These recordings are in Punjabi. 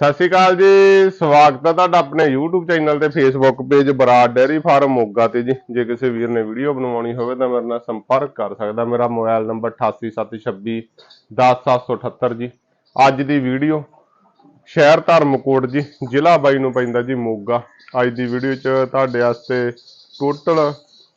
ਸਤਿ ਸ਼੍ਰੀ ਅਕਾਲ ਜੀ, ਸਵਾਗਤ ਹੈ ਤੁਹਾਡਾ ਆਪਣੇ YouTube ਚੈਨਲ ਤੇ Facebook page Brar dairy farm Moga ਤੇ ਜੀ। ਜੇ ਕਿਸੇ ਵੀਰ ਨੇ ਵੀਡੀਓ ਬਣਵਾਉਣੀ ਹੋਵੇ ਤਾਂ ਮੇਰੇ ਨਾਲ ਸੰਪਰਕ ਕਰ ਸਕਦਾ। ਮੇਰਾ ਮੋਬਾਈਲ ਨੰਬਰ 8876 10778 ਜੀ। ਅੱਜ ਦੀ ਵੀਡੀਓ ਸ਼ਹਿਰ ਧਰਮਕੋਟ ਜੀ, ਜ਼ਿਲ੍ਹਾ ਬਾਈ ਨੂੰ ਪੈਂਦਾ ਜੀ ਮੋਗਾ। ਅੱਜ ਦੀ ਵੀਡੀਓ 'ਚ ਤੁਹਾਡੇ ਵਾਸਤੇ ਟੋਟਲ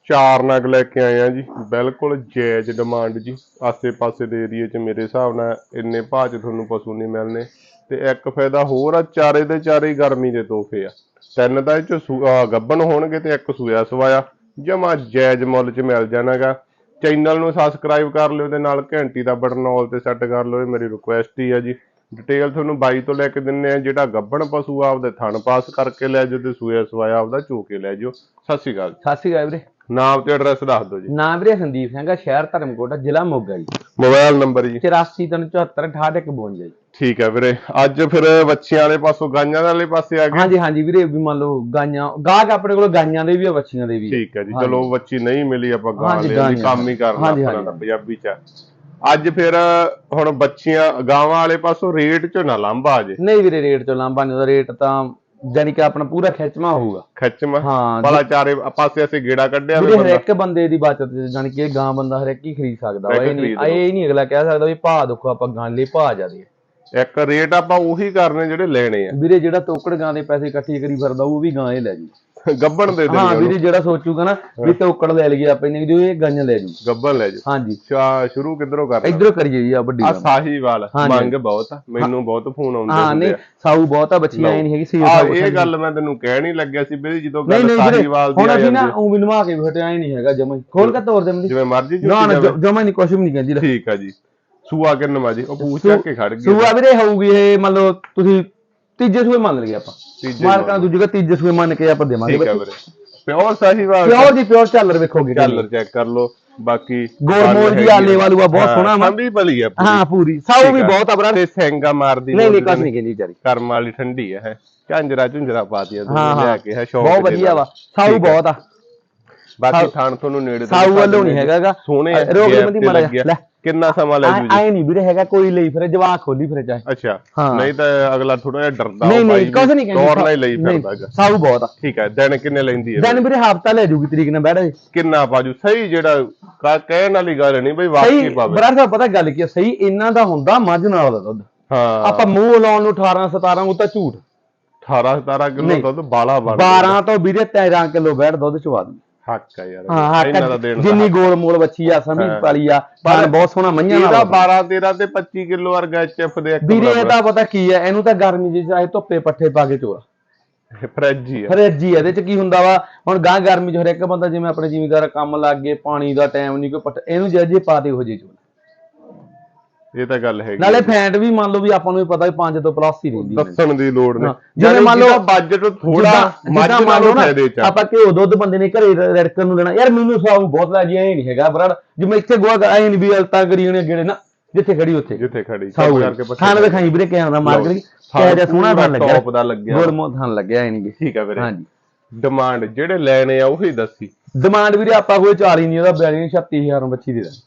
ਚਾਰ ਨਗ ਲੈ ਕੇ ਆਏ ਆ ਜੀ। ਬਿਲਕੁਲ ਜਾਇਜ਼ ਡਿਮਾਂਡ ਜੀ। ਆਸੇ-ਪਾਸੇ ਦੇ ਏਰੀਏ 'ਚ ਮੇਰੇ ਹਿਸਾਬ ਨਾਲ ਇੰਨੇ ਭਾਅ 'ਚ ਤੁਹਾਨੂੰ ਪਸ਼ੂ ਨਹੀਂ ਮਿਲਨੇ ਤੇ ਇੱਕ ਫਾਇਦਾ ਹੋਰ ਆ, ਚਾਰੇ ਦੇ ਚਾਰੇ ਗਰਮੀ ਦੇ ਤੋਹਫੇ ਆ। ਤਿੰਨ ਤਾਂ ਇਹ 'ਚ ਸੂ- ਅਹ ਹੋਣਗੇ ਤੇ ਇੱਕ ਸੂਆ ਸਵਾਇਆ। ਜਮਾ ਜਾਇਜ਼ ਮੁੱਲ 'ਚ ਮਿਲ ਜਾਣਾਗਾ। ਚੈਨਲ ਨੂੰ ਸਬਸਕ੍ਰਾਈਬ ਕਰ ਲਿਓ ਤੇ ਨਾਲ ਘੰਟੀ ਦਾ ਬਟਨ ਆਲ ਤੇ ਸੈੱਟ ਕਰ ਲਿਓ, ਇਹ ਮੇਰੀ ਰਿਕੁਐਸਟ ਹੀ ਆ ਜੀ। ਡਿਟੇਲ ਤੁਹਾਨੂੰ ਬਾਈ ਤੋਂ ਲੈ ਕੇ ਦਿੰਨੇ ਆ, ਜਿਹੜਾ ਗੱਬਣ ਪਸ਼ੂ ਆ, ਆਪਦੇ ਥਣ ਪਾਸ ਕਰਕੇ ਲੈ ਜਾਓ ਤੇ ਸੂਇਆ ਸਵਾਇਆ ਆਪਦਾ ਚੋ ਕੇ ਲੈ ਜਾਓ। ਸਤਿ ਸ਼੍ਰੀ ਅਕਾਲ ਸਤਿ ਸ਼੍ਰੀ ਅਕਾਲ ਵੀਰੇ। ਨਾਮ ਤੇ ਐਡਰੈਸ ਦੱਸ ਦਿਓ ਜੀ। ਨਾਮ ਵੀਰੇ ਸੰਦੀਪ ਸਿੰਘ ਆ ਸ਼ਹਿਰ ਧਰਮਕੋਟ ਜ਼ਿਲ੍ਹਾ ਮੋਗਾ ਜੀ। ਮੋਬਾਈਲ ਨੰਬਰ ਜੀ। 8474685152 ਜੀ। ਠੀਕ ਹੈ ਵੀਰੇ। ਅੱਜ ਫਿਰ ਬੱਚਿਆਂ ਵਾਲੇ ਪਾਸੋਂ ਗਾਈਆਂ ਵਾਲੇ ਪਾਸੇ ਆ ਗਏ। ਹਾਂਜੀ ਹਾਂਜੀ ਵੀਰੇ ਵੀ ਮੰਨ ਲਓ ਗਾਈਆਂ ਗਾਹਕ ਆਪਣੇ ਕੋਲ ਗਾਈਆਂ ਦੇ ਵੀ ਆ ਬੱਚੀਆਂ ਦੇ ਵੀ। ਠੀਕ ਹੈ ਜੀ। ਚਲੋ ਬੱਚੀ ਨਹੀਂ ਮਿਲੀ ਆਪਾਂ ਗਾਂ ਲੈ ਕੰਮ ਹੀ ਕਰਨਾ ਆਪਣਾ ਪੰਜਾਬੀ ਚ ਅੱਜ ਫਿਰ ਹੁਣ ਬੱਚੀਆਂ ਗਾਵਾਂ ਵਾਲੇ ਪਾਸੋਂ ਰੇਟ ਚ ਨਾ ਲਾਂਭਾ ਆ ਜੇ। ਨਹੀਂ ਵੀਰੇ ਰੇਟ ਤੋਂ ਲਾਂਭਾ ਨਹੀਂ ਉਹਦਾ ਰੇਟ ਤਾਂ ਜਾਨੀ ਕਿ ਆਪਣਾ ਪੂਰਾ ਖਿੱਚਵਾ ਹੋਊਗਾ। ਖਿੱਚਮਾ ਹਾਂ ਬੜਾ ਚਾਰੇ ਪਾਸੇ ਅਸੀਂ ਗੇੜਾ ਕੱਢਿਆ ਵਾ ਹਰ ਬੰਦਾ। ਇੱਕ ਬੰਦੇ ਦੀ ਬਚਤ ਜਾਨੀ ਕਿ ਇਹ ਗਾਂ ਬੰਦਾ ਹਰ ਇੱਕ ਹੀ ਖਰੀਦ ਸਕਦਾ ਵਾ। ਇਹ ਨਹੀਂ ਇਹ ਨਹੀਂ ਅਗਲਾ ਕਹਿ ਸਕਦਾ ਵੀ ਭਾਅ ਦੇਖੋ ਆਪਾਂ ਗਾਂ ਲਈ ਭਾਅ ਜਾਦੇ ਇੱਕ ਰੇਟ ਆਪਾਂ ਉਹੀ ਕਰਨੇ ਜਿਹੜੇ ਲੈਣੇ ਆ। ਵੀਰੇ ਜਿਹੜਾ ਤੋਕੜ ਗਾਂ ਦੇ ਪੈਸੇ ਇਕੱਠੇ ਕਰੀ ਫਿਰਦਾ ਉਹ ਵੀ ਗਾਂ ਹੀ ਲੈ ਜੂ। ਗੱਬਣ ਦੇ ਹਾਂ ਦੇਣੀ ਵੀਰੇ ਜਿਹੜਾ ਸੋਚੂਗਾ ਨਾ ਵੀ ਤੋਕੜ ਲੈ ਲਈਏ ਆਪਾਂ ਨੇ ਜੋ ਇਹ ਗਾਂ ਲੈ ਜੂ। ਗੱਬਣ ਲੈ ਜਾ। ਹਾਂਜੀ। ਚਾ ਸ਼ੁਰੂ ਕਿੱਧਰੋਂ ਕਰਨਾ ਇਧਰੋਂ ਕਰੀਏ ਜੀ ਆ ਵੱਡੀ ਆ। ਸਾਹੀਵਾਲ। ਮੰਗ ਬਹੁਤ ਆ। ਮੈਨੂੰ ਬਹੁਤ ਫੋਨ ਆਉਂਦੇ ਹਾਂ ਨਹੀਂ ਸਾਊ ਬਹੁਤ ਆ ਬੱਚੀਆਂ ਐ ਨਹੀਂ ਹੈਗੀ ਸੀ ਆ ਇਹ ਗੱਲ ਮੈਂ ਤੈਨੂੰ ਕਹਿ ਨਹੀਂ ਲੱਗਿਆ ਸੀ ਵੀਰੇ ਜਦੋਂ ਗੱਲ ਸਾਹੀਵਾਲ ਦੀ ਹੁਣ ਆ ਅਸੀਂ ਨਾ ਉਹ ਵੀ ਨਵਾ ਕੇ ਹਟਿਆ ਹੀ ਨਹੀਂ ਹੈਗਾ ਜਮਾ ਖੋਲ ਕੇ ਤੋਰ ਦੇ ਮੰਦੀ ਜਿਵੇਂ ਮਰਜ਼ੀ ਨਾ ਨਾ ਝੂਠੀ ਜਮਾ ਨਹੀਂ ਕੁਛ ਵੀ ਨਹੀਂ ਕਹਿੰਦੀ। ਠੀਕ ਆ ਜੀ। ਸੂਆ ਕਿੰਨਾ ਜੀ? ਉਹ ਪੂਛ ਚੱਕ ਕੇ ਖੜ ਗਈ। ਸੂਆ ਵੀਰੇ ਹੋਊਗੀ ਇਹ ਮੰਨ ਲਓ ਤੁਸੀਂ ਤੀਜੇ ਸੂਏ ਮੰਨ ਲਈਏ ਆਪਾਂ। ਤੀਜੇ ਮਾਰਕਾਂ ਦੂਜੇ ਕਾ ਤੀਜੇ ਸੂਏ ਮੰਨ ਕੇ ਆਪਾਂ ਦੇਵਾਂਗੇ। ਠੀਕ ਆ ਵੀਰੇ। ਪਿਓਰ ਸਾਹੀਵਾਲ ਪਿਓਰ ਦੀ ਪਿਓਰ ਝਾਲਰ ਵੇਖੋਗੇ ਕਲਰ ਚੈੱਕ ਕਰ ਲਓ। ਬਾਕੀ ਗੋਰਮੋਲ ਦੀ ਆਲੇ ਵਾਲੂ ਆ ਬਹੁਤ ਸੋਹਣਾ ਵਾ। ਸੰਭੀ ਭਲੀ ਆ ਪੂਰੀ। ਹਾਂ ਪੂਰੀ। ਸਾਊ ਵੀ। ਬਹੁਤ ਆ ਬਰਾ ਤੇ ਸਿੰਗਾ ਮਾਰਦੀ ਨਹੀਂ ਨਹੀਂ ਕੁਛ ਨਹੀਂ ਕਹਿੰਦੀ ਵਿਚਾਰੀ। ਕਰਮ ਵਾਲੀ ਠੰਡੀ ਆ ਹੈ। ਝਾਂਜਰਾ ਝੁੰਜਰਾ ਪਾਤੀਆਂ ਹਾਂ, ਤੁਸੀਂ ਲਿਆ ਹਾਂ। ਕੇ ਹੈ ਸ਼ੌਂਕ ਬਹੁਤ ਵਧੀਆ। ਵਾ। ਸਾਊ। ਬਹੁਤ ਆ। ਬਾਕੀ ਥਾਣ ਤੁਹਾਨੂੰ ਨੇੜੇ ਤੋਂ ਸਾਊ ਵੱਲੋਂ ਨਹੀਂ ਹੈਗਾਗਾ। ਸੋਹਣੇ ਰੋਗ ਮੰਦੀ ਤੇ ਲੱਗਿਆ। ਲੈ। ਕਿੰਨਾ ਸਮਾਂ ਲੈ ਜੂ ਜੀ ਆਏ ਨਹੀਂ ਵੀਰੇ ਹੈਗਾ ਕੋਈ ਲਈ ਫਿਰੇ ਜਵਾਕ ਖੋਲੀ ਫਿਰੇ ਚਾਹੇ। ਅੱਛਾ ਹਾਂ। ਨਹੀਂ ਤਾਂ ਅਗਲਾ ਥੋੜਾ ਜਿਹਾ ਡਰਦਾ ਨਹੀਂ ਉਹ ਬਾਈ ਨਹੀਂ ਕੁਛ ਨਹੀਂ ਕਹਿੰਦੀ ਦੌੜ ਨਾਲ ਲਈ ਨਹੀਂ, ਫਿਰਦਾ ਹੈਗਾ। ਸਾਊ ਬਹੁਤ ਆ। ਠੀਕ ਹੈ ਦਿਨ ਕਿੰਨੇ ਲੈਂਦੀ ਹੈ ਦਿਨ ਵੀਰੇ? ਹਫਤਾ ਲੈ ਜੂਗੀ ਤਰੀਕ ਨਾਲ ਬੈਠ ਕਿੰਨਾ ਪਾਜੂ ਸਹੀ ਜਿਹੜਾ ਕਾ- ਕਹਿਣ ਵਾਲੀ ਗੱਲ ਨਹੀਂ ਬਈ ਵਾਕਈ ਸਹੀ ਪਾਵੇ। ਬਰਾੜ ਸਾਹਿਬ ਪਤਾ ਗੱਲ ਕੀ ਆ ਸਹੀ ਇਹਨਾਂ ਦਾ ਹੁੰਦਾ ਮੱਝ ਨਾਲ ਦਾ ਦੁੱਧ। ਹਾਂ। ਆਪਾਂ ਮੂੰਹ ਲਾਉਣ ਨੂੰ 18 17 ਉਹ ਤਾਂ ਝੂਠ। 18 17 ਕਿਲੋ ਨਹੀਂ। ਦੁੱਧ ਬਾਲਾ ਬਣ 12 ਤੋਂ ਵੀਰੇ 13 ਕਿਲੋ ਬੈਠ ਦੁੱਧ ਚਵਾ ਦੂ ਹੱਕ ਆ ਯਾਰ। ਹਾਂ ਇਹਨਾਂ ਦਾ ਹਾਂ ਦੇਣ ਦਾ। ਜਿੰਨੀ ਗੋਲ ਮੋਲ ਬੱਚੀ ਆ ਸਮੀ। ਵਾਲੀ ਆ। ਪਰ ਬਹੁਤ ਸੋਹਣਾ ਮਈਆਂ ਇਹਦਾ ਨਾਲ 12 13 ਤੇ 25 ਕਿਲੋ ਵਰਗਾ ਐਚਐਫ ਦੇ ਇੱਕ ਵੀਰੇ ਇਹ ਤਾਂ ਪਤਾ ਕੀ ਆ ਇਹਨੂੰ ਤਾਂ ਗਰਮੀ ਜੀ ਚਾਹੇ ਧੁੱਪੇ ਪੱਠੇ ਪਾ ਕੇ ਚੋਰਾ। ਫ੍ਰਿਜ ਆ। ਫਰੇਜੀ ਇਹਦੇ ਚ ਕੀ ਹੁੰਦਾ ਵਾ? ਹੁਣ ਗਾਂ ਗਰਮੀ ਚ ਹਰੇਕ ਬੰਦਾ ਜਿਵੇਂ ਆਪਣੇ ਜ਼ਿਮੀਦਾਰ ਕੰਮ ਲੱਗ ਗਏ ਪਾਣੀ ਦਾ ਟਾਈਮ ਨਹੀਂ ਕੋਈ ਪੱਠ ਇਹਨੂੰ ਜੇ ਜੇ ਪਾ ਦੇ ਹੋ ਜੇ ਚੋਰਾ। ਇਹ ਤਾਂ ਗੱਲ ਹੈਗੀ ਨਾਲੇ ਫੈਂਟ ਵੀ ਮੰਨ ਲਓ ਵੀ ਆਪਾਂ ਨੂੰ ਵੀ ਪਤਾ ਵੀ 5 ਤੋਂ ਪਲੱਸ ਹੀ ਰਹਿੰਦੀ ਹੈ ਦੱਸਣ ਦੀ ਲੋੜ ਨਹੀਂ। ਜਿਵੇਂ ਮੰਨ ਲਓ- ਬਜਟ ਥੋੜਾ ਮੱਝ ਨਾਲੋਂ ਫਾਇਦੇ ਚ। ਆਪਾਂ ਘਿਓ ਦੁੱਧ ਬੰਦੇ ਨੇ ਘਰੇ ਰੜਕਣ ਨੂੰ ਦੇਣਾ। ਯਾਰ ਮੈਨੂੰ ਸਾਊ ਬਹੁਤ ਲੱਗ ਗਿਆ ਇਹ ਨਹੀਂ ਹੈਗਾ ਬਰਾੜ। ਜਿਵੇਂ ਇੱਥੇ ਗੋਆ ਐ ਨਹੀਂ ਵੀ ਅਲਤਾ ਕਰੀ ਉਹਨੇ ਗੇੜੇ ਨਾ ਜਿੱਥੇ ਖੜੀ ਉੱਥੇ। ਜਿੱਥੇ ਖੜੀ ਸਾਊ ਕਰਕੇ ਪੱਠੇ ਖਾਣ ਦਿਖਾਈ ਵੀਰੇ ਦਾ ਮਾਰ ਕਰੀ। ਕਿਹਾ ਜਿਹਾ ਸੋਹਣਾ ਬਣ ਲੱਗਿਆ। top ਦਾ ਲੱਗਿਆ। ਗੋਲ ਮੋਹ ਥਾਂ ਲੱਗਿਆ ਐ ਨਹੀਂ ਠੀਕ ਆ ਵੀਰੇ। ਹਾਂਜੀ। ਡਿਮਾਂਡ ਜਿਹੜੇ ਲੈਣੇ ਆ ਉਹੀ ਦੱਸੀ। ਡਿਮਾਂਡ ਵੀਰੇ ਆਪਾਂ ਕੋਈ 40 ਨਹੀਂ ਉਹਦਾ 42 36000 ਨੂੰ ਬੱਚੀ ਦੇ ਦਾਂਗੇ।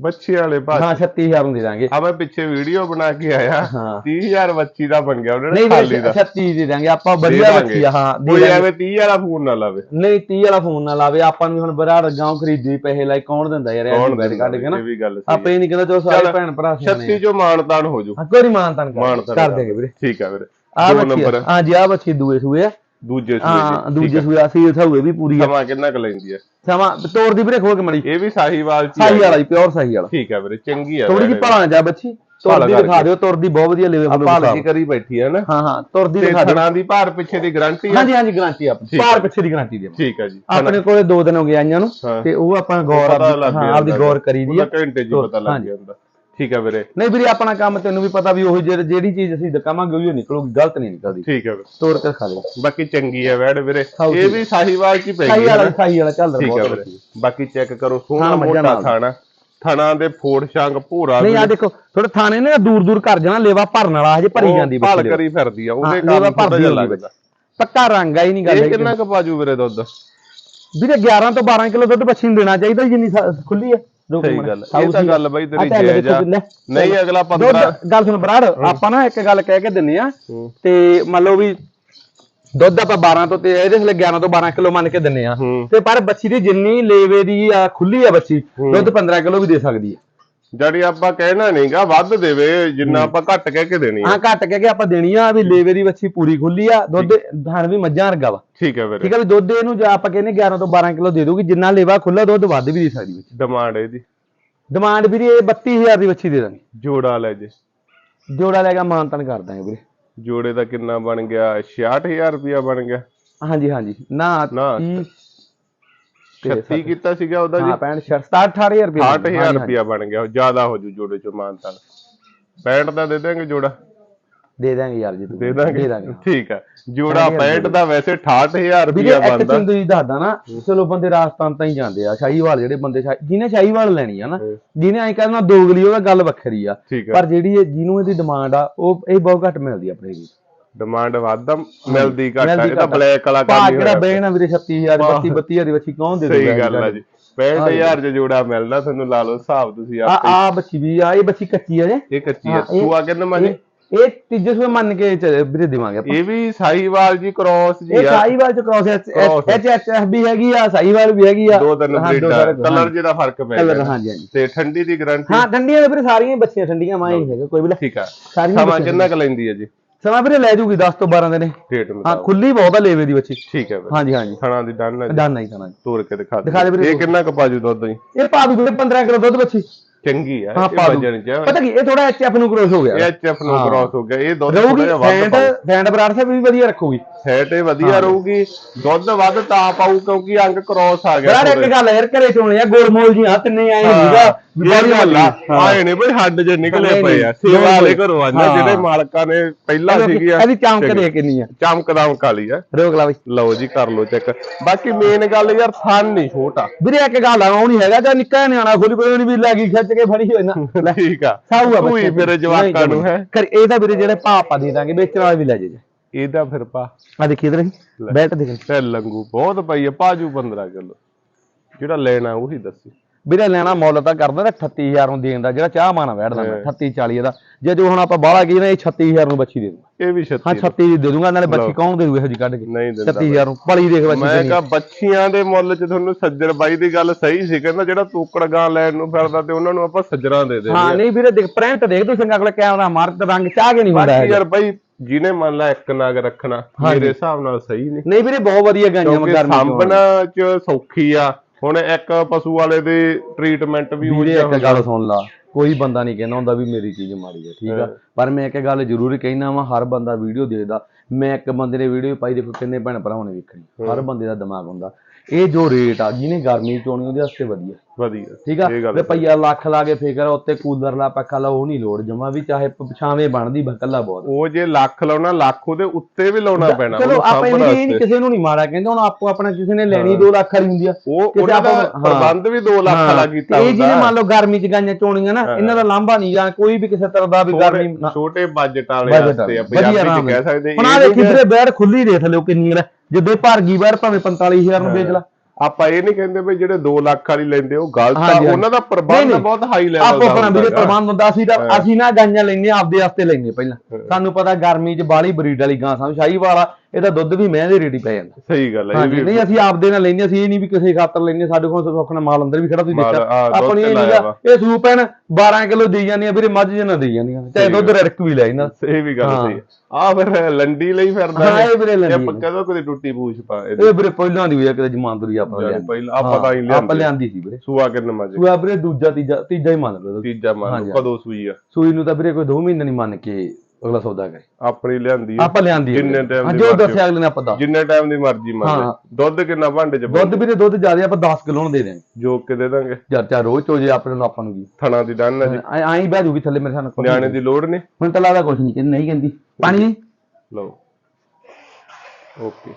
ਬੱਚੇ ਵਾਲੇ ਭਾਅ ਹਾਂ 36000 ਨੂੰ ਦੇ ਦਾਂਗੇ। ਆ ਮੈਂ ਪਿੱਛੇ ਵੀਡੀਓ ਬਣਾ ਕੇ ਆਇਆ। ਹਾਂ। 30000 ਬੱਚੀ ਦਾ ਬਣ ਗਿਆ ਉਹਨੇ ਨਹੀਂ ਖਾਲੀ ਦਾ। 36 ਦੇ ਦਾਂਗੇ। ਆਪਾਂ ਵਧੀਆ। ਬੱਚੀ ਆ ਹਾਂ ਕੋਈ। ਐਵੇਂ 30 ਵਾਲਾ ਫੋਨ ਨਾ ਲਾਵੇ। ਨਹੀਂ 30 ਵਾਲਾ ਫੋਨ ਨਾ ਲਾਵੇ। ਆਪਾਂ ਨੂੰ ਹੁਣ ਬਰਾੜ ਗਾਉਂ ਖਰੀਦੀ ਪੈਸੇ ਲਾਈ ਕੌਣ ਦਿੰਦਾ ਯਾਰ ਇਹ ਬੈਠ ਕੱਢ ਕੇ ਨਾ? ਇਹ ਵੀ ਗੱਲ ਆਪਾਂ ਇਹ ਨਹੀਂ ਕਹਿੰਦਾ ਚਲੋ ਸਾਰੇ ਭੈਣ ਭਰਾ ਸਿਆਣੇ 36 ਚੋਂ ਮਾਨਤਾਨ ਹੋ ਜੂ ਆ ਕੋਈ ਨੀ ਮਾਨਤਾਨ ਕਰ ਦੇਗੇ ਵੀਰੇ। ਠੀਕ ਆ ਵੀਰੇ। ਆ ਬੱਚੀ ਹਾਂ ਜੀ ਆ ਬੱਚੀ ਦੂਏ ਸੂਏ ਆ। ਦੂਜੇ ਸੂਏ ਹਾਂ ਦੂਜੇ ਸੂਏ ਆ ਸੀ ਸੂਏ ਵੀ ਪੂਰੀ ਆ ਸਮਾਂ ਕਿੰਨਾ ਕੁ ਲੈਂਦੀ ਹੈ? ਸਮਾਂ ਤੋੜ ਦੀ ਵੀਰੇ ਖੋਲ ਕੇ ਮੜੀ। ਇਹ ਵੀ ਸਾਹੀਵਾਲ ਚ ਹੀ ਆ। ਵਾਲਾ ਜੀ ਪਿਓਰ ਸਾਈ ਵਾਲਾ। ਠੀਕ ਆ ਵੀਰੇ ਚੰਗੀ ਆ ਥੋੜੀ ਜਿਹੀ ਭਾਲਾਂ ਜਾ ਬੱਚੀ ਤੁਰਦੀ। ਦਿਖਾ ਦਿਓ ਤੁਰਦੀ ਬਹੁਤ ਵਧੀਆ ਲੈਵੇ ਫਲੋ ਭਾਲ ਕਰੀ ਬੈਠੀ ਹੈ ਨਾ। ਹਾਂ ਹਾਂ ਤੁਰਦੀ ਦਿਖਾ ਦਿਓ। ਥਣਾ ਦੀ ਭਾਰ ਪਿੱਛੇ ਦੀ ਗਾਰੰਟੀ ਹਾਂਜੀ ਹਾਂਜੀ ਗਾਰੰਟੀ ਠੀਕ ਪਾਰ ਪਿੱਛੇ ਦੀ ਗਾਰੰਟੀ ਦੀ। ਠੀਕ ਆ ਜੀ। ਆਪਣੇ ਕੋਲੇ ਦੋ ਦਿਨ ਹੋ ਗਏ ਆਈਆਂ ਨੂੰ ਹਾਂ। ਤੇ ਉਹ ਆਪਾਂ ਗੌਰ ਆਪਦੀ ਹਾਂ ਗੌਰ ਕਰੀ ਦੀ ਆ। ਘੰਟੇ ਜੀ ਪਤਾ ਲੱਗ। ਜਾਂਦਾ ਠੀਕ ਆ ਵੀਰੇ। ਨਹੀਂ ਵੀਰੇ ਆਪਣਾ ਕੰਮ ਤੈਨੂੰ ਵੀ ਪਤਾ ਵੀ ਉਹੀ ਜਿਹੜੀ ਚੀਜ਼ ਅਸੀਂ ਦਕਾਵਾਂਗੇ ਉਹੀ ਨਿਕਲੂਗੀ ਗਲਤ ਨਹੀਂ ਨਿਕਲਦੀ। ਠੀਕ ਆ ਵੀਰੇ। ਤੋੜ ਕੇ ਖਾ ਦੇ ਬਾਕੀ ਚੰਗੀ ਆ ਵੈੜ ਵੀਰੇ। ਇਹ ਵੀ ਸਾਹੀਵਾਲ ਚ ਹੀ ਪੈ ਗਈ ਵਾਲਾ ਹੈ ਸਾਈ ਵਾਲਾ ਚੱਲ ਆ ਬਹੁਤ। ਬਾਕੀ ਚੈੱਕ ਕਰੋ ਸੋਹਣਾ ਮੋਟਾ। ਥਾਣਾ। ਥਣਾ ਦੇ ਫੋੜ ਸ਼ੰਗ ਭੂਰਾ ਨਹੀਂ ਆ ਦੇਖੋ ਥੋੜਾ ਥਾਣੇ ਨੇ ਦੂਰ ਦੂਰ ਕਰ ਜਾਣਾ ਲੇਵਾ ਭਰਨ ਵਾਲਾ ਹਜੇ ਭਰੀ ਜਾਂਦੀ ਭਾਲ ਬੱਚੀ ਕਰੀ ਫਿਰਦੀ ਆ ਉਹਦੇ ਕਾਰਨ ਥੋੜਾ ਭਰਦੀ ਜਿਹਾ ਹੋਊਗੀ ਲੱਗਦਾ। ਪੱਕਾ ਰੰਗ ਆ ਹੀ ਨਹੀਂ ਗੱਲ ਇਹ। ਕਿੰਨਾ ਕੁ ਪਾਜੂ ਵੀਰੇ ਦੁੱਧ? ਵੀਰੇ 11 ਤੋਂ 12 ਕਿਲੋ ਦੁੱਧ ਬੱਚੀ ਨੂੰ ਦੇਣਾ ਚਾਹੀਦਾ ਜਿੰਨੀ ਖੁੱਲੀ ਹੈ ਰੁਕ ਸਹੀ। ਗੱਲ ਇਹ ਤਾਂ। ਗੱਲ ਬਾਈ ਤੇਰੀ ਜਾਇਜ਼ ਆ। ਨਹੀਂ ਅਗਲਾ ਦੁੱਧ 15 ਗੱਲ ਸੁਣ ਬਰਾੜ ਆਪਾਂ ਨਾ ਇੱਕ ਗੱਲ ਕਹਿ ਕੇ ਦਿੰਨੇ ਆ। ਤੇ ਮੰਨ ਲਓ ਵੀ ਦੁੱਧ ਆਪਾਂ 12 ਤੋਂ ਤੇ ਇਹਦੇ ਥੱਲੇ 11 ਤੋਂ 12 ਕਿਲੋ ਮੰਨ ਕੇ ਦਿੰਨੇ ਆ ਤੇ ਪਰ ਬੱਚੀ ਦੀ ਜਿੰਨੀ ਲੇਵੇ ਦੀ ਆ ਖੁੱਲੀ ਆ ਬੱਚੀ ਦੁੱਧ 15 ਕਿਲੋ ਵੀ ਦੇ ਸਕਦੀ ਹੈ ਜਿਹੜੀ ਆਪਾਂ ਕਹਿਣਾ ਨਹੀਂਗਾ ਵੱਧ ਦੇਵੇ ਜਿੰਨਾ ਆਪਾਂ ਘੱਟ ਕਹਿ ਕੇ ਦੇਣੀ ਆ। ਹਾਂ ਘੱਟ ਕਹਿ ਕੇ ਆਪਾਂ ਦੇਣੀ ਆ ਵੀ ਲੇਵੇ ਦੀ ਬੱਚੀ ਪੂਰੀ ਖੁੱਲੀ ਆ ਦੁੱਧ ਧਾਨ ਵੀ ਮੱਝਾਂ ਵਰਗਾ ਵਾ। ਠੀਕ ਹੈ ਵੀਰੇ। ਠੀਕ ਆ ਵੀ ਦੁੱਧ ਇਹਨੂੰ ਜੇ ਆਪਾਂ ਕਹਿੰਦੇ 11 ਤੋਂ 12 ਕਿਲੋ ਦੇ ਦੂਗੀ ਜਿੰਨਾ ਲੇਵਾ ਖੁੱਲਾ ਦੁੱਧ ਵੱਧ ਵੀ ਦੇ ਸਕਦੀ ਬੱਚੀ ਡਿਮਾਂਡ ਇਹਦੀ। ਡਿਮਾਂਡ ਵੀਰੇ ਇਹ 32000 ਦੀ ਬੱਚੀ ਦੇ ਦਾਂਗੇ। ਜੋੜਾ ਲੈ ਜੇ। ਜੋੜਾ ਲੈ ਕੇ ਮਾਨਤਨ ਕਰ ਦਾਂਗੇ ਵੀਰੇ। ਜੋੜੇ ਦਾ ਕਿੰਨਾ ਬਣ ਗਿਆ? 66000 ਰੁਪਇਆ ਬਣ ਗਿਆ। ਹਾਂਜੀ ਹਾਂਜੀ। ਨਾ ਨਾ, 30 36 ਕੀਤਾ ਸੀਗਾ ਉਹਦਾ ਜੀ। ਹਾਂ 65 68000 ਰੁਪਏ 68000 ਰੁਪਇਆ ਬਣ ਗਿਆ ਜ਼ਿਆਦਾ ਹੋ ਜੂ ਜੋੜੇ ਚ ਮਾਨਤਾਨ 65 ਦਾ ਦੇ ਦੇਂਗੇ ਜੋੜਾ? ਦੇ ਦਾਂਗੇ ਯਾਰ ਜੀ ਤੂੰ। ਦੇ ਦਾਂਗੇ ਠੀਕ ਹੈ ਜੋੜਾ 65 ਦਾ ਵੈਸੇ 68000 ਵੀਰੇ ਰੁਪਇਆ ਇੱਕ ਬਣਦਾ। ਚੀਜ਼ ਤੁਸੀਂ ਦੱਸਦਾ ਨਾ ਚਲੋ ਬੰਦੇ ਰਾਜਸਥਾਨ ਤਾਂ ਹੀ ਜਾਂਦੇ ਆ ਸ਼ਾਹੀਵਾਲ ਜਿਹੜੇ ਬੰਦੇ ਜਿਹਨੇ ਸ਼ਾਹੀਵਾਲ ਲੈਣੀ ਆ ਨਾ। ਜਿਹਨੇ ਐਂ ਕਹਿੰਦਾ ਦੋਗਲੀ ਉਹਦਾ ਗੱਲ ਵੱਖਰੀ ਆ। ਪਰ ਜਿਹੜੀ ਇਹ ਜਿਹਨੂੰ ਇਹਦੀ ਡਿਮਾਂਡ ਆ ਉਹ ਇਹ ਬਹੁਤ ਘੱਟ ਮਿਲਦੀ ਆ ਆਪਣੇ ਵੀ ਡਿਮਾਂਡ ਵੱਧਦਾ ਮਿਲਦੀ ਘੱਟ ਆ ਇਹ ਤਾਂ ਆ। ਬਲੈਕ ਵਾਲਾ ਕੰਮ ਹੀ ਹੋਇਆ ਬਹਿਣਾ ਵੀਰੇ 36000 32 32000 ਦੀ ਬੱਚੀ ਕੌਣ ਦੇ ਸਹੀ ਦੂਗਾ ਗੱਲ ਆ ਜੀ। 65000 ਚ ਜੋੜਾ ਮਿਲਦਾ ਤੁਹਾਨੂੰ ਲਾ ਲਓ ਹਿਸਾਬ ਤੁਸੀਂ ਆ ਆਪੇ ਆ ਬੱਚੀ ਵੀ ਆ ਇਹ ਬੱਚੀ ਕੱਚੀ ਆ ਜੇ। ਇਹ ਕੱਚੀ ਹੈ ਹਾਂ, ਇਹ- ਤੂੰ ਆ ਕਹਿੰਦਾ ਮਾਨੀ? ਇਹ ਇਹ ਤੀਜੇ ਸੂਏ ਮੰਨ ਕੇ ਚੱਲੇ ਵੀਰੇ ਦੇਵਾਂਗੇ ਆਪਾਂ। ਇਹ ਵੀ ਸਾਹੀਵਾਲ ਜੀ ਕ੍ਰੋਸ ਜੀ ਇਹ ਆ। ਸਾਈਵਾਲ ਚ ਕ੍ਰਾਸ। ਐਚ ਐਚ ਐਫ ਵੀ ਹੈਗੀ ਆ ਸਾਈਵਾਲ ਵੀ ਹੈਗੀ ਆ। ਦੋ ਤਿੰਨ ਹਾਂ, ਬਰੀਡਾਂ ਕਲਰ ਜਿਹਦਾ ਫ਼ਰਕ ਪੈ ਗਿਆ। ਹਾਂਜੀ ਹਾਂਜੀ। ਤੇ ਠੰਡੀ ਦੀ ਗਾਰੰਟੀ? ਹਾਂ ਠੰਡੀਆਂ ਦੇ ਵੀਰੇ ਸਾਰੀਆਂ ਹੀ ਬੱਚੀਆਂ ਠੰਡੀਆਂ ਮਾਂ ਹੀ ਹੈਗਾ ਕੋਈ ਵੀ ਠੀਕ ਆ। ਸਾਰੀਆਂ ਸਮਾਂ ਕਿੰਨਾ ਕੁ ਲੈਂਦੀ ਹੈ ਜੀ? ਸਮਾਂ ਵੀਰੇ ਲੈ ਜੂਗੀ 10 ਤੋਂ 12 ਦਿਨੇ। ਡੇਟ ਹਾਂ ਮੁਤਾਬਕ। ਖੁੱਲੀ ਬਹੁਤ ਆ ਲੇਵੇ ਦੀ ਬੱਚੀ। ਠੀਕ ਹੈ ਵੀਰੇ। ਹਾਂਜੀ ਹਾਂਜੀ। ਥਣਾ ਦੀ ਡਨ ਹੈ ਜੀ ਡਨ ਨਹੀਂ ਕਰਨਾ ਤੋੜ ਕੇ ਦਿਖਾ ਦਿਖਾ ਦੇ ਵੀਰੇ। ਇਹ ਕਿੰਨਾ ਕੁ ਪਾਜੂ ਦੁੱਧ ਜੀ? ਇਹ ਪਾ ਦੂ ਵੀਰੇ 15 ਕਿਲੋ ਦੁੱਧ ਬੱਚੀ। ਚੰਗੀ ਆ ਹਾਂ ਇਹ ਪਾ ਦੂ ਚ ਪਤਾ ਕੀ ਇਹ ਥੋੜਾ ਐਚ ਐਫ ਨੂੰ ਕ੍ਰੋਸ ਹੋ ਗਿਆ। ਇਹ ਐਚਐਫ ਨੂੰ ਹਾਂ। ਕ੍ਰਾਸ ਹੋ ਗਿਆ। ਇਹ ਦੁੱਧ ਥੋੜਾ ਰਹੂਗੀ ਜਿਹਾ ਵੱਧ ਫੈਂਟ ਪਾਊ। ਫੈਂਟ ਬਰਾੜ ਸਾਹਿਬ ਵੀ ਵਧੀਆ ਰੱਖੂਗੀ। ਫੈਟ ਇਹ ਵਧੀਆ ਰਹੂਗੀ। ਦੁੱਧ ਵੱਧ ਤਾਂ ਪਾਊ ਕਿਉਂਕਿ ਅੰਗ ਕ੍ਰਾਸ ਆ ਗਿਆ ਬਰਾੜ ਇੱਕ ਥੋੜ੍ਹੇ। ਗੱਲ ਯਾਰ ਘਰੇ ਚੋਣੇ ਆ ਗੋਲਮੋਲ ਜੀ ਆ ਤਿੰਨੇ ਆਏ ਨਹੀਂਗਾ ਇਹ ਆ। ਆਏ ਨੇ ਬਈ ਹੱਡ ਜੇ ਨਿਕਲੇ ਪਏ ਆ। ਸੇਵਾ ਵਾਲੇ। ਘਰੋਂ ਆ ਨਾ ਹਾਂ। ਜਿਹੜੇ ਮਾਲਕਾਂ ਨੇ ਪਹਿਲਾਂ ਸੀਗੀਆਂ ਇਹਦੀ ਚਮਕ ਦੇ ਕਿੰਨੀ ਆ। ਚਮਕਦਮ ਕਾਲੀ ਆ। ਰੋਕ ਲਾ ਬਈ। ਲਓ ਜੀ ਕਰ ਲਓ ਚੈੱਕ। ਬਾਕੀ ਮੇਨ ਗੱਲ ਯਾਰ ਥਣ ਨਹੀਂ ਛੋਟਾ। ਵੀਰੇ ਇੱਕ ਗੱਲ ਆ ਉਹ ਨਹੀਂ ਹੈਗਾ ਜਾਂ ਨਿੱਕਾ ਨਿਆਣਾ ਖੋਲੀ ਕੋਈ ਨਹੀਂ ਵੀ ਲੱਗੀ ਖਿੱਚ ਕੇ ਫੜੀ ਹੋਏ ਨਾ। ਠੀਕ ਆ। ਸਾਊ ਆ ਬੱਚੇ ਮੇਰੇ ਜਵਾਕਾਂ ਨੂੰ ਹੈ। ਕਰ ਇਹ ਤਾਂ ਵੀਰੇ ਜਿਹੜੇ ਪਾਪਾ ਦੇ ਦਾਂਗੇ ਵੇਚਣ ਵਾਲੇ ਵੀ ਲੈ ਜੇ ਇਹਦਾ ਫਿਰ ਪਾ। ਆ ਦੇਖੀ ਇਧਰ ਬੈਠ ਦੇਖ। ਲੰਗੂ ਬਹੁਤ ਪਈ ਆ ਪਾਜੂ 15 ਕਿਲੋ। ਜਿਹੜਾ ਲੈਣਾ ਉਹੀ ਦੱਸੀ। ਵੀਰੇ ਲੈਣਾ ਮੁੱਲ ਤਾਂ ਕਰਦਾ ਤਾਂ 38000 ਨੂੰ ਦੇਣ ਦਾ ਜਿਹੜਾ ਚਾਹ ਮਾਨਾ ਬੈਠਦਾ ਮੈਂ 38 40 ਦਾ ਜੇ ਜੋ ਹੁਣ ਆਪਾਂ ਬਾਹਲਾ ਕੀ ਨਾ ਇਹ 36000 ਨੂੰ ਬੱਚੀ ਦੇ ਦੂੰਗਾ ਇਹ ਵੀ ਹਾਂ 36 36 ਦੀ ਦੇ ਦੂੰਗਾ ਨਾਲੇ ਬੱਚੀ ਕੌਣ ਦੇ ਦੂਗਾ ਇਹੋ ਜੀ ਕੱਢ ਕੇ? ਨਹੀਂ ਦਿੰਦਾ 36000 ਨੂੰ ਪਲੀ ਦੇਖ ਬੱਚੀ ਮੈਂ ਕਿਹਾ ਬੱਚੀਆਂ ਦੇ ਮੁੱਲ 'ਚ ਤੁਹਾਨੂੰ ਸੱਜਰ ਬਾਈ ਦੀ ਗੱਲ ਸਹੀ ਸੀ ਕਹਿੰਦਾ ਜਿਹੜਾ ਤੋਕੜ ਗਾਂ ਲੈਣ ਨੂੰ ਫਿਰਦਾ ਤੇ ਉਹਨਾਂ ਨੂੰ ਆਪਾਂ ਸੱਜਰਾਂ ਦੇ ਦੇ ਹਾਂ ਨਹੀਂ ਵੀਰੇ ਦੇਖ ਪ੍ਰਿੰਟ ਦੇਖ ਤੂੰ ਚੰਗਾ ਕੋਲ ਕੈਮਰਾ ਮਾਰ ਤੇ ਰੰਗ ਚਾਹ ਕੇ ਨਹੀਂ ਹੁੰਦਾ ਹੈਗਾ। ਯਾਰ ਬਾਈ ਜਿਹਨੇ ਮੰਨ ਲਾ ਇੱਕ ਨਾਗ ਰੱਖਣਾ ਮੇਰੇ ਹਿਸਾਬ ਨਾਲ ਸਹੀ ਨਹੀਂ। ਨਹੀਂ ਵੀਰੇ ਬਹੁਤ ਵਧੀਆ ਕਿਉਂਕਿ ਗਰਮੀ ਸਾਂਭਣਾ 'ਚ ਸੌਖੀ ਆ। ਹੁਣ ਇੱਕ ਪਸ਼ੂ ਵਾਲੇ ਦੇ ਟ੍ਰੀਟਮੈਂਟ ਵੀ ਉਹ ਵੀਰੇ ਇੱਕ ਗੱਲ ਸੁਣ ਲਾ। ਕੋਈ ਬੰਦਾ ਨਹੀਂ ਕਹਿੰਦਾ ਹੁੰਦਾ ਵੀ ਮੇਰੀ ਚੀਜ਼ ਮਾੜੀ ਹੈ ਠੀਕ ਆ? ਪਰ ਮੈਂ ਇੱਕ ਗੱਲ ਜ਼ਰੂਰ ਕਹਿਣਾ ਵਾ ਹਰ ਬੰਦਾ ਵੀਡੀਓ ਦੇਖਦਾ। ਮੈਂ ਇੱਕ ਬੰਦੇ ਨੇ ਵੀਡੀਓ ਪਾਈ ਦੇਖੋ ਕਿੰਨੇ ਭੈਣ ਭਰਾਵਾਂ ਨੇ ਵੇਖਣੀ। ਹਰ ਬੰਦੇ ਦਾ ਦਿਮਾਗ ਹੁੰਦਾ। ਇਹ ਜੋ ਰੇਟ ਆ ਜਿਹਨੇ ਗਰਮੀ ਚੋਣੀ ਉਹਦੇ ਵਾਸਤੇ ਵਧੀਆ। ਵਧੀਆ। ਠੀਕ ਆ? ਰੁਪਈਆ ਲੱਖ ਲਾ ਕੇ ਫਿਕਰ ਉੱਤੇ ਕੂਲਰ ਲਾ ਪੱਖਾ ਲਾ ਉਹ ਨਹੀਂ ਲੋੜ ਜਮਾ ਵੀ ਚਾਹੇ ਪਛਾਵੇਂ ਬਣਦੀ ਬਕੱਲਾ ਬਹੁਤ। ਉਹ ਜੇ ਲੱਖ ਲਾਉਣਾ ਲੱਖ ਉਹਦੇ ਉੱਤੇ ਵੀ ਲਾਉਣਾ ਪੈਣਾ ਚਲੋ ਆਪਾਂ ਇਹ ਨਹੀਂ। ਕਿਸੇ ਨੂੰ ਨਹੀਂ ਮਾੜਾ ਕਹਿੰਦੇ ਹੁਣ ਆਪੋ ਆਪਣਾ ਕਿਸੇ ਨੇ ਲੈਣੀ 2 ਲੱਖ ਵਾਲੀ ਹੁੰਦੀ ਆ। ਉਹ ਦਾ। ਪ੍ਰਬੰਧ ਵੀ 2 ਲੱਖ ਵਾਲਾ ਕੀਤਾ ਇਹ ਜਿਹਨੇ ਮੰਨ ਲਓ ਗਰਮੀ ਚ ਗਾਈਆਂ ਚੋਣੀਆਂ ਨਾ ਇਹਨਾਂ ਦਾ ਲਾਂਭਾ ਨਹੀਂ ਜਾਂ ਕੋਈ ਵੀ ਕਿਸੇ ਤਰ੍ਹਾਂ ਦਾ ਵੀ ਗਰਮੀ ਛੋਟੇ ਬਜਟ ਵਾਲੇ ਵਾਸਤੇ ਆ ਪੰਜਾਬੀ ਚ ਕਹਿ ਸਕਦੇ। ਹੁਣ ਆ ਨਹੀਂ ਵੀਰੇ ਬੈੜ ਖੁੱਲੀ ਦੇਖ ਲਿਓ ਕਿੰਨੀ ਹੈ। ਜਦੋਂ ਭਰ ਗਈ ਬੈੜ ਭਾਵੇਂ 45000 ਨੂੰ ਵੇਚ ਲਾ ਆਪਾਂ ਇਹ ਨਹੀਂ ਕਹਿੰਦੇ ਵੀ ਜਿਹੜੇ 2 ਲੱਖ ਵਾਲੀ ਲੈਂਦੇ ਉਹ ਗਲਤ ਆ। ਉਹਨਾਂ ਦਾ ਪ੍ਰਬੰਧ। ਬਹੁਤ ਹਾਈ ਲੈਵਲ ਆਪੋ ਦਾ ਆਪਣਾ ਵੀਰੇ। ਪ੍ਰਬੰਧ ਹੁੰਦਾ ਅਸੀਂ ਤਾਂ ਅਸੀਂ ਨਾ ਗਾਈਆਂ ਲੈਨੇ ਆਪਦੇ ਵਾਸਤੇ ਲੈਨੇ ਪਹਿਲਾਂ ਸਾਨੂੰ ਪਤਾ ਗਰਮੀ ਚ ਬਾਲੀ ਬਰੀਡ ਵਾਲੀ ਗਾਂ ਸਾਨੂੰ ਸ਼ਾਹੀ ਵਾਲਾ ਇਹਦਾ ਦੁੱਧ ਵੀ ਮਹਿੰਗੇ ਰੇਟ ਹੀ ਪੈ ਜਾਂਦਾ। ਸਹੀ ਗੱਲ ਹੈ ਇਹ ਨਹੀਂ ਅਸੀਂ ਆਪਦੇ ਨਾਲ ਲੈਨੇ ਅਸੀਂ ਇਹ ਨਹੀਂ ਵੀ ਕਿਸੇ ਖਾਤਰ ਲੈਨੇ ਸਾਡੇ ਕੋਲ ਸੁੱਖ ਨਾਲ ਮਾਲ ਅੰਦਰ ਵੀ ਖੜਾ ਤੁਸੀਂ ਦੇਖਿਆ। ਆਪਣੀ ਤੇ ਇਹ ਵਾ। ਇਹ ਸੂਪ ਐਨ 12 ਕਿਲੋ ਦੇਈ ਜਾਂਦੀਆਂ ਵੀਰੇ ਮੱਝ ਜਨਾਂ ਦੇਈ ਜਾਂਦੀਆਂ ਚਾਹੇ ਦੁੱਧ ਰੜਕ ਵੀ ਲੈ ਇਹਨਾਂ ਇਹ ਵੀ ਗੱਲ। ਸਹੀ ਆ। ਫਿਰ ਲੰਡੀ ਲਈ ਫਿਰਦਾ ਹਾਂ, ਇਹ। ਵੀਰੇ ਲੰਡੀ ਇਹ ਆਪਾਂ ਕਦੋਂ ਕਦੇ ਟੁੱਟੀ ਪੂਛ ਪਾ ਇਹ ਵੀਰੇ ਪਹਿਲਾਂ ਦੀ ਹੋਈ ਆ ਕਿਤੇ ਜਮਾਨਦਰੀ ਆਪਾਂ ਪਹਿਲਾਂ ਆਪਾਂ ਤਾਂ ਹੀ ਆਪਾਂ ਲਿਆਂਦੇ ਸੀ ਵੀਰੇ। ਸੂਆ ਕਿੰਨਾ ਮਜੇ ਸੂਆ ਵੀਰੇ ਦੂਜਾ ਤੀਜਾ ਤੀਜਾ ਹੀ ਮੰਨ ਲਓ। ਤੀਜਾ ਮੰਨ ਲਓ ਕਦੋਂ ਸੂਈ ਆ? ਸੂਈ ਨੂੰ ਤਾਂ ਵੀਰੇ ਕੋਈ 2 ਮਹੀਨੇ ਨਹੀਂ ਮੰਨ ਕੇ ਅਗਲਾ ਸੌਦਾ ਕਰੇ ਆਪਣੀ ਲਿਆਂਦੀ ਆ ਆਪਾਂ ਲਿਆਂਦੀ ਹੈ ਜਿੰਨੇ ਹਾਂ, ਦੀ ਜੋ ਮਰਜ਼ੀ ਦੱਸਿਆ ਅਗਲੇ ਨੇ ਆਪਾਂ ਦੱਸ ਜਿੰਨੇ ਟਾਈਮ ਦੀ ਮਰਜ਼ੀ ਮੰਨ ਲੈ ਹਾਂ। ਦੁੱਧ ਕਿੰਨਾ ਭਾਂਡੇ ਚ ਦੁੱਧ ਵੀਰੇ ਦੁੱਧ ਜ਼ਿਆਦਾ ਆਪਾਂ 10 ਕਿਲੋ ਨੂੰ ਦੇ ਦੇਂਗੇ ਜੋਕ ਕੇ ਦੇ ਦਾਂਗੇ। ਯਾਰ ਚਾ ਰੋਜ਼ ਚੋ ਜੇ ਆਪਣੇ ਨੂੰ ਆਪਾਂ ਨੂੰ ਕੀ ਥਣਾ ਦੀ ਡਨ ਆ ਜੀ। ਆਈ ਬਹਿ ਜੂਗੀ ਥੱਲੇ ਮੇਰੇ ਸਾਹਮਣੇ। ਨਿਆਣੇ ਦੀ ਲੋੜ ਨਹੀਂ। ਹੁਣ ਤਾਂ ਲੱਗਦਾ ਕੁਝ ਨਹੀਂ ਕਹਿੰਦੀ ਨਹੀਂ ਕਹਿੰਦੀ। ਪਾਣੀ ਲਓ। ਓਕੇ।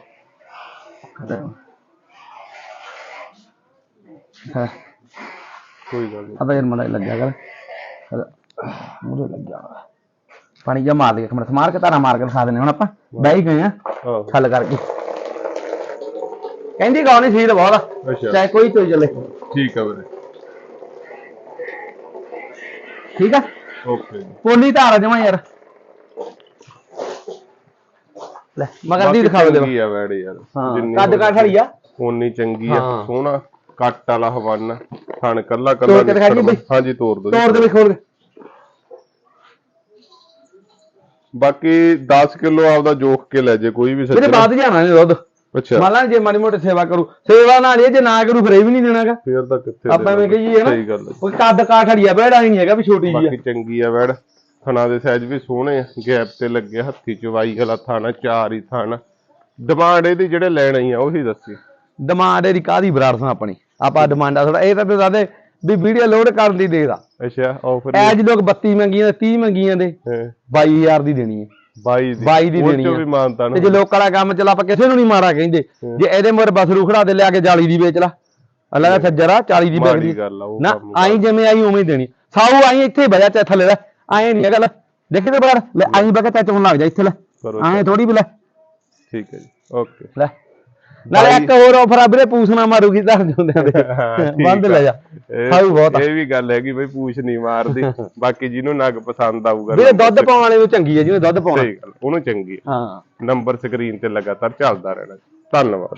ਹਾਂ। ਕੋਈ ਗੱਲ ਨਹੀਂ। ਆ ਤਾਂ ਯਾਰ ਮੜਾ ਲੱਗਿਆ ਕਰ। ਮੂਰੇ ਲੱਗਿਆ ਵਾ। ਪਾਣੀ ਜਾ ਮਾਰ ਦੇ ਇੱਕ ਮਿੰਟ ਸਮਾਰ ਕੇ ਤਾਰਾ ਮਾਰ ਕੇ ਦਿਖਾ ਦਿੰਦੇ ਹੁਣ ਆਪਾਂ। ਬਹਿ ਹੀ ਗਏ ਆ ਹਾਂ ਖੱਲ ਕਰਕੇ। ਕਹਿੰਦੀ ਗਾਉਣੀ ਸੀ ਤਾਂ ਬਹੁਤ ਆ। ਅੱਛਾ। ਚਾਹੇ ਕੋਈ ਚੋਈ ਚੱਲੇ। ਠੀਕ ਆ ਵੀਰੇ। ਠੀਕ ਆ? ਓਕੇ ਜੀ। ਪੋਲੀ ਧਾਰ ਜਮਾ ਯਾਰ। ਲੈ ਮਗਰ ਦੀ ਦਿਖਾ ਦੇ ਚੰਗੀ ਆ ਵੈੜ ਯਾਰ। ਹਾਂ ਜਿੰਨੀ ਕੱਦ ਕਾਠ ਵਾਲੀ ਆ। ਉਨੀ ਚੰਗੀ ਆ। ਹਾਂ। ਸੋਹਣਾ। ਕੱਟ ਵਾਲਾ ਹਵਾਨਾ। ਥਣ ਕੱਲਾ ਤੋੜ ਕੱਲਾ ਕੇ ਦਿਖਾ ਦਈਏ ਬਈ? ਹਾਂਜੀ ਤੋੜ ਦੋ। ਤੋੜ ਦੇ ਵੀ ਖੋਲ ਕੇ ਬਾਕੀ 10 ਕਿਲੋ ਆਪਦਾ ਜੋਖ ਕੇ ਲੈ ਜੇ ਕੋਈ ਵੀ ਇਹਦੇ ਬਾਅਦ ਜਾਣਾ ਨੇ ਦੁੱਧ। ਅੱਛਾ। ਮੰਨ ਲਾ ਜੇ ਮਾੜੀ ਮੋਟੀ ਸੇਵਾ ਕਰੂ। ਸੇਵਾ ਨਾਲ ਇਹ ਜੇ ਨਾ ਕਰੂ ਫਿਰ ਇਹ ਵੀ ਨਹੀਂ ਦੇਣਾਗਾ। ਫੇਰ ਤਾਂ ਕਿੱਥੇ ਆਪਾਂ ਐਵੇਂ। ਕਹੀਏ ਨਾ ਸਹੀ ਗੱਲ ਉਹ ਕੱਦ ਕਾਠ ਵਾਲੀ ਆ ਬੈੜਾ ਨਹੀਂ ਹੈਗਾ ਵੀ ਛੋਟੀ ਜੀ ਬਾਕੀ ਚੰਗੀ ਆ ਵੈੜ ਥਣਾ ਦੇ ਸਾਈਜ਼ ਵੀ ਸੋਹਣੇ ਆ ਗੈਪ ਤੇ ਲੱਗੇ ਹੱਥੀ ਚਵਾਈ ਵਾਲਾ ਥਾਣਾ ਚਾਰ ਹੀ ਥਾਣਾ। ਡਿਮਾਂਡ ਇਹਦੀ ਜਿਹੜੇ ਲੈਣੀ ਆ ਉਹੀ ਦੱਸੀ। ਡਿਮਾਂਡ ਇਹਦੀ ਕਾਦੀ ਬਰਾੜਸਾਂ ਆਪਣੀ? ਆਪਾਂ ਡਿਮਾਂਡਾਂ ਥੋੜਾ ਇਹ ਤਾਂ ਤੇ ਸਾਡੇ ਵੀ ਵੀਡੀਓ ਲੋਡ ਕਰਨ ਦੀ ਦੇਦਾ ਅੱਛਾ ਆਫਰ ਐਜ ਲੋਕ 32 ਮੰਗੀਆਂ ਤੇ 30 ਮੰਗੀਆਂ ਦੇ। 22000 ਦੀ ਦੇਣੀ ਹੈ। 22 ਦੀ। 22 ਦੀ ਦੇਣੀ ਚੋਂ ਆ। ਵੀ ਮਾਨਤਾ ਤੇ ਜੇ ਲੋਕਾਂ ਦਾ ਕੰਮ ਚੱਲਾ ਆਪਾਂ ਕਿਸੇ ਨੂੰ ਨਹੀਂ ਮਾੜਾ ਕਹਿੰਦੇ। ਜੇ ਇਹਦੇ ਮੋਰ ਬਸਰੂ ਖੜਾ ਦੇ ਲਿਆ ਕੇ ਜਾਲੀ ਦੀ ਵੇਚ ਲਾ। ਅੱਲਾ ਦਾ ਸੱਜਰਾ 40 ਦੀ ਉਹ ਨਾ ਆਈ ਜਿਵੇਂ ਆਈ ਉਵੇਂ ਹੀ ਦੇਣੀ। ਸਾਊ ਆਈ ਇੱਥੇ ਬਜਾ ਚਾ ਥੱਲੇ ਲੈ ਆਏ ਨਹੀਂ ਗੱਲ ਦੇਖੇ ਤੇ ਬਰਾੜ ਲੈ ਆਈ ਬਗਾ ਚਾਚ ਹੁਣ ਲੱਗ ਜਾ ਇੱਥੇ ਲੈ। ਆਏ ਥੋੜੀ ਵੀ ਲੈ। ਠੀਕ ਹੈ ਜੀ ਓਕੇ। ਲੈ। ਨਾਲੇ ਇੱਕ ਹੋਰ ਆਫਰ ਆ ਵੀਰੇ ਪੂਛਣਾ ਮਾਰੂਗੀ ਧਰ ਜੁੰਦਿਆਂ ਦੇ ਬੰਦ ਲੈ ਜਾ। ਸਾਊ ਬਹੁਤ ਇਹ ਵੀ ਗੱਲ ਹੈਗੀ ਬਈ ਪੂਛ ਨਹੀਂ ਮਾਰਦੀ। ਬਾਕੀ ਜਿਹਨੂੰ ਨਗ ਪਸੰਦ ਆਊਗਾ ਵੀਰੇ ਦੁੱਧ ਪਾਉਣ ਵਾਲੇ ਨੂੰ ਚੰਗੀ ਹੈ ਜਿਹਨੇ ਦੁੱਧ ਪਾਉਣਾ। ਸਹੀ ਗੱਲ ਉਹਨੂੰ ਚੰਗੀ ਹਾਂ। ਨੰਬਰ ਸਕਰੀਨ ਤੇ ਲਗਾਤਾਰ ਚੱਲਦਾ ਰਹਿਣਾ। ਧੰਨਵਾਦ।